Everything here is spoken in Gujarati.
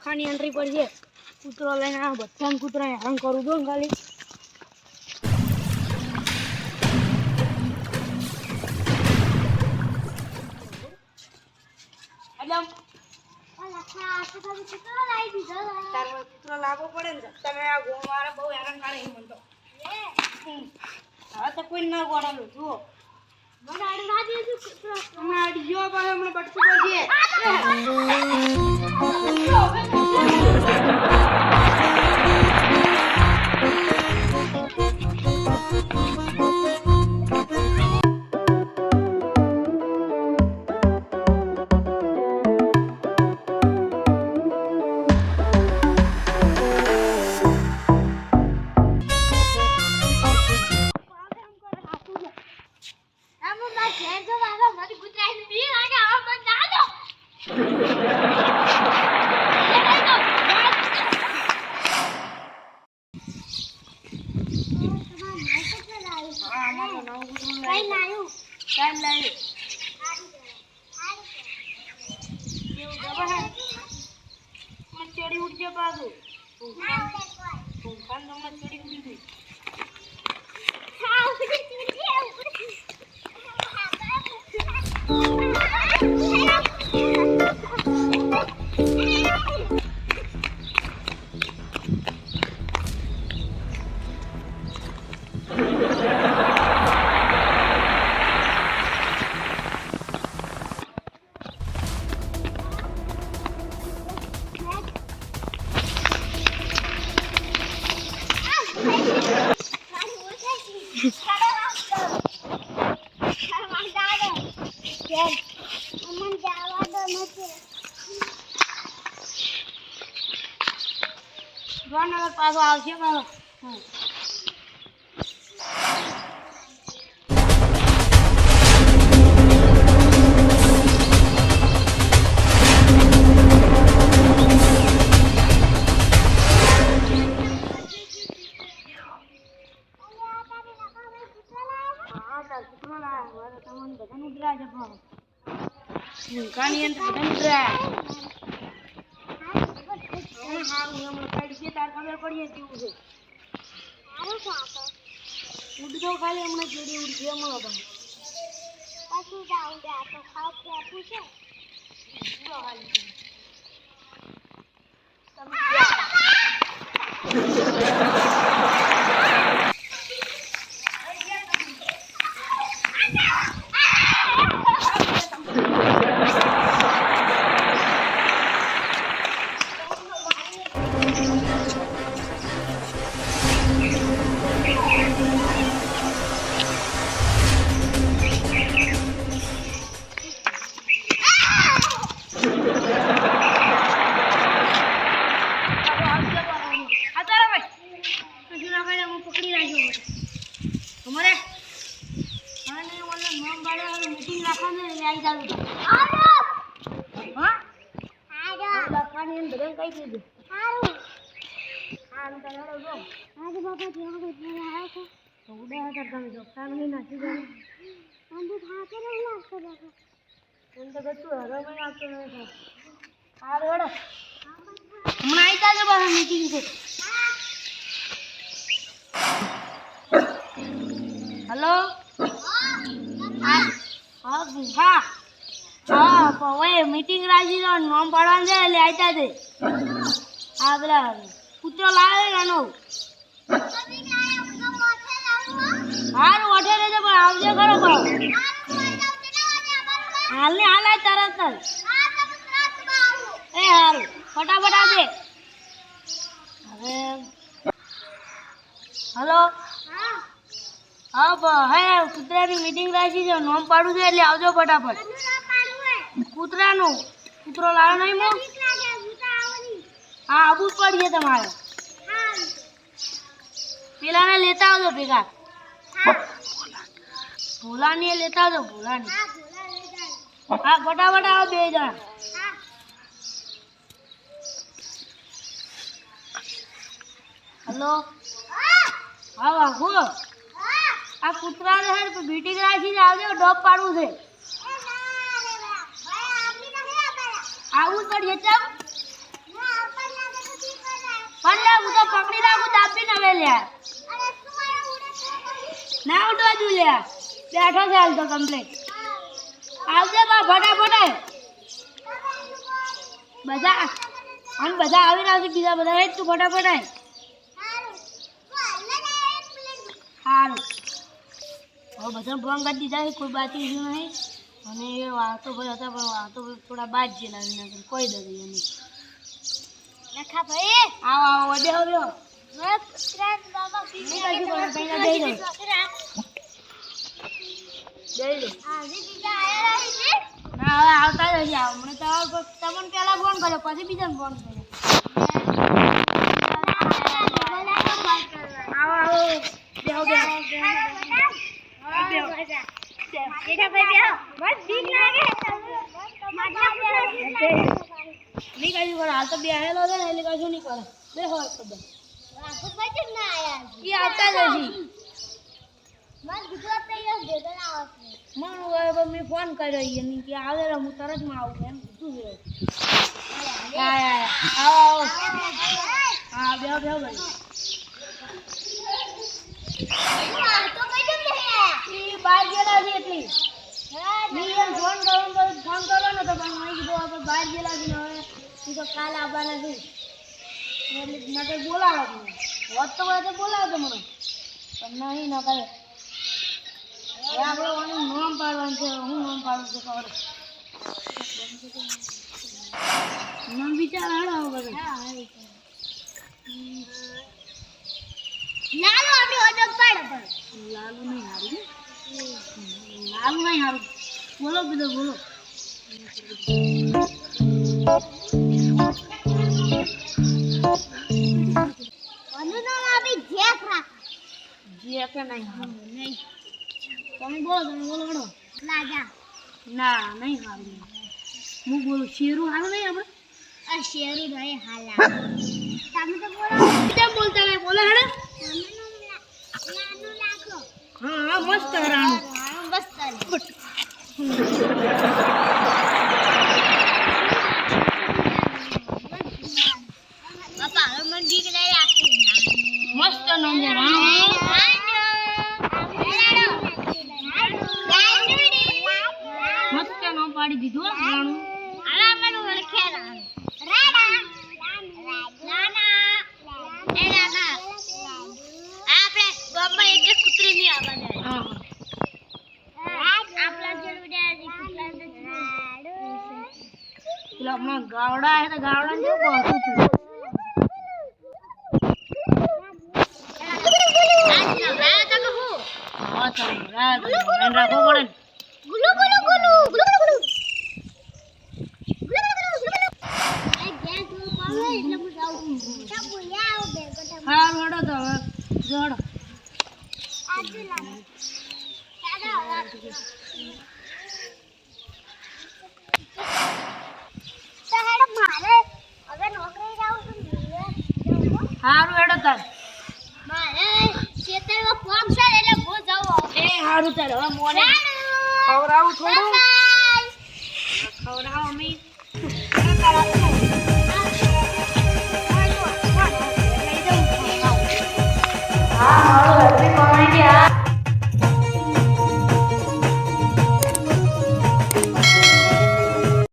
લખાની એન્ટ્રી પર છે. કૂતરો લઈને આ બધા કૂતરા હેરાન કરું છું ખાલી. કૂતરો લાગવો પડે ને તમે આ ગોળ મારે બહુ હેરાન કરે એમ મને તો. હવે તો કોઈ ના ગોળાલું જુઓ. બટકું ચડી ઉઠજે પાછું. ભૂખાને તમને ચડી ઉડી. Yes. ગઈ. ભાવનગર પાછો આવશે પાછો હા. હા, તાર હમણાં લાવ્યો. છે તો ખબર બધાને ઉતરાય છે ભાવ. ભૂખાની અંદર બધાને ઉતરાય. હમણાં હારું હમણાં કાઢી છે તાર ખબર પડીએ કેવું છે ઉડતો ખાલી હમણાં ચડી ઉડશે છે ઉડો ખાલી તમે લખવાની એને બધાને કહી દીધું. સારું. આમ તો હેડો જો. તો ઉડા હતા તમે જોતા નહીં નાખી જાવ એમ તો ગતું હરો મને આપતો નહીં હા રડો હમણાં આવી જાજો બાપા મીટિંગ છે હલો? હા હા. હા હવે મીટિંગ રાખી દો નોમ પાડવાનું છે એટલે આવતા છે હા, પેલા કૂતરો લાવે એનો હારું, ઓઠે રહેજો પણ આવજો ખરો પણ. હાલ ને હાલ તરત જ. એ હારું, ફટાફટ આવજે. હવે હલો? હા હે, કૂતરાની મીટિંગ રાખી છે, નોમ પાડું છે એટલે આવજો ફટાફટ. કૂતરાનું. કૂતરો લાવ્યો નહીં મો? હા આવવું પડશે તમારે. પેલાને લેતા આવજો ભેગા. ભોલાની લેતા આવજો, ભોલાની. હા, ફટાફટ આવો બે જણા. હલો? હા, વાઘો. આ કૂતરાને હે મીટિંગ રાખીને આવજો, ડોપ પાડવું છે. વેચાવ પણ હું તો પકડી રાખું તાપી ને હવે લે. ના ઉઠવા જુ લે. બેઠો છે હાલ તો કમ્પ્લેટ આવજે બા, ફટાફટ. બધા અને બધા આવી રહ્યા છે બીજા બધા તું ફટાફટ આય. સારું હવે બધા ફોન કરી દીધા કોઈ બાકી નહીં. અને વાળતોભાઈ હતા પણ વાળતોભાઈ થોડા બાદ જેલા વિનગર કોઈ દઈ એને લખા ભાઈ. આવો આવો બે આવ્યો આવતા જ હમણાં તમે પેલા ફોન કર્યો પછી બીજાને ફોન કર્યો. આવતા મેં ફોન કર્યો એને કે આવે હું તરતમાં આવું એમ કીધું છે. હા હા આવો આવો. હા બેહો બેહો ભાઈ. બહાર ગયેલા છે? એટલી. ફોન કરવાનો તો ફોન કરવાનો તો પણ મેં કીધું આપણે બહાર ગયેલા છે ને હવે. તો કાલ આવવાના છે. એટલે બોલાવો હોત તો હોય તો બોલાવો તો મને. પણ નહીં ન કરે. હવે આપણે ઓનું નોમ પાડવાનું છે હું નોમ પાડું છું ખબર. નામ વિચાર હાડો આવો બધું. લાલો આપણે ઓજક પાડે પણ. લાલુ નહીં હારું? લાલુ નહીં હારું. બોલો બીજો બોલો. આનું આપી જેક રાખ. જે નહીં. નહીં. તમે બોલો તમે બોલો હડો લાજા ના નહીં હારું હું બોલું શેરું હારું નહીં આપણે? આ શેરું રહે હાલા. તમે તો બોલો. કેમ બોલતા નહીં? બોલો હેડો. લાનું લાખો હા મસ્ત હરાણું હા, પાડી દીધું રાણું ગાવડા હે તો ગાવડા ને કેવું રાખવો પડે ગુલુ ગુલુ ગુલુ ગુલુ ગુલુ વડો તો હવે જોડો હારું એડો તાર. મારે ખેતરમાં કોમ છે એટલે એ હારું તાર હવે મોને ખવડાવું થોડું. ખવડાવ અમી. હા હવે કમાઈ ગયા